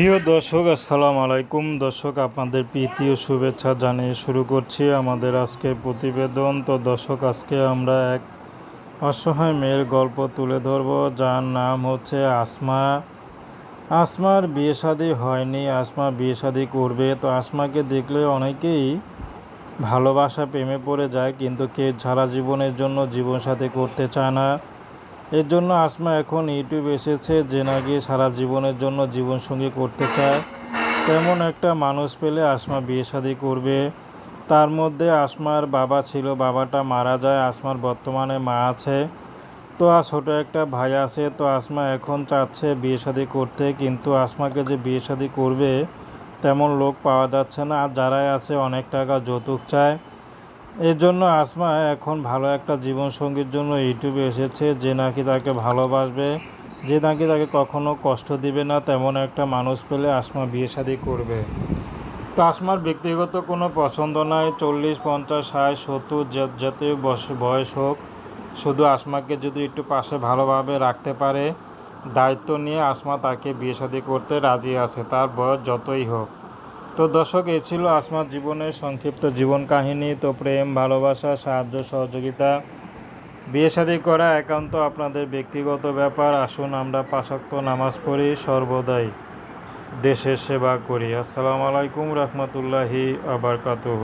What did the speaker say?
প্রিয় দর্শক, আসসালামু আলাইকুম। দর্শক, আপনাদের প্রীতি ও শুভেচ্ছা জানিয়ে শুরু করছি আমাদের আজকের প্রতিবেদন। তো দর্শক, আজকে আমরা এক অসহায় মেয়ের গল্প তুলে ধরব। যার নাম হচ্ছে আসমা। আসমার বিয়ে শাদী হয়নি, আসমা বিয়ে শাদী করবে। তো আসমাকে দেখলে অনেকেই ভালোবাসা প্রেমে পড়ে যায়, কিন্তু কেউ সারা জীবনের জন্য জীবনসাথী করতে চায় না। এর জন্য আসমা এখন ইউটিউব এসেছে যে নাকি সারা জীবনের জন্য জীবনসঙ্গী করতে চায়। তেমন একটা মানুষ পেলে আসমা বিয়ে শাদী করবে। তার মধ্যে আসমার বাবা ছিল, বাবাটা মারা যায়, আসমার বর্তমানে মা আছে। তো আর ছোটো একটা ভাই আছে, তো আসমা এখন চাচ্ছে বিয়ে শাদী করতে, কিন্তু আসমাকে যে বিয়ে শাদী করবে, তেমন লোক পাওয়া যাচ্ছে না। আর যারাই আছে, অনেক টাকা যৌতুক চায়। এর জন্য আসমা এখন ভালো একটা জীবনসঙ্গীর জন্য ইউটিউবে এসেছে, যে নাকি তাকে ভালোবাসবে, যে নাকি তাকে কখনো কষ্ট দিবে না, তেমন একটা মানুষ পেলে আসমা বিয়ে শাদি করবে। তো আসমার ব্যক্তিগত কোনো পছন্দ নাই, চল্লিশ, পঞ্চাশ, ষাট, সত্তর যাতে বয়স হোক, শুধু আসমাকে যদি একটু পাশে ভালোভাবে রাখতে পারে, দায়িত্ব নিয়ে আসমা তাকে বিয়ে শাদী করতে রাজি আছে, তার বয়স যতই হোক। তো দর্শক, এ ছিল আসমার জীবনের সংক্ষিপ্ত জীবন কাহিনী। তো প্রেম, ভালোবাসা, সাহায্য, সহযোগিতা, বিয়ে শাদী করা একান্ত আপনাদের ব্যক্তিগত ব্যাপার। আসুন আমরা পাশাক্ত নামাজ পড়ি, সর্বদাই দেশের সেবা করি। আসসালামু আলাইকুম রহমতুল্লাহি আবরকাতুহ।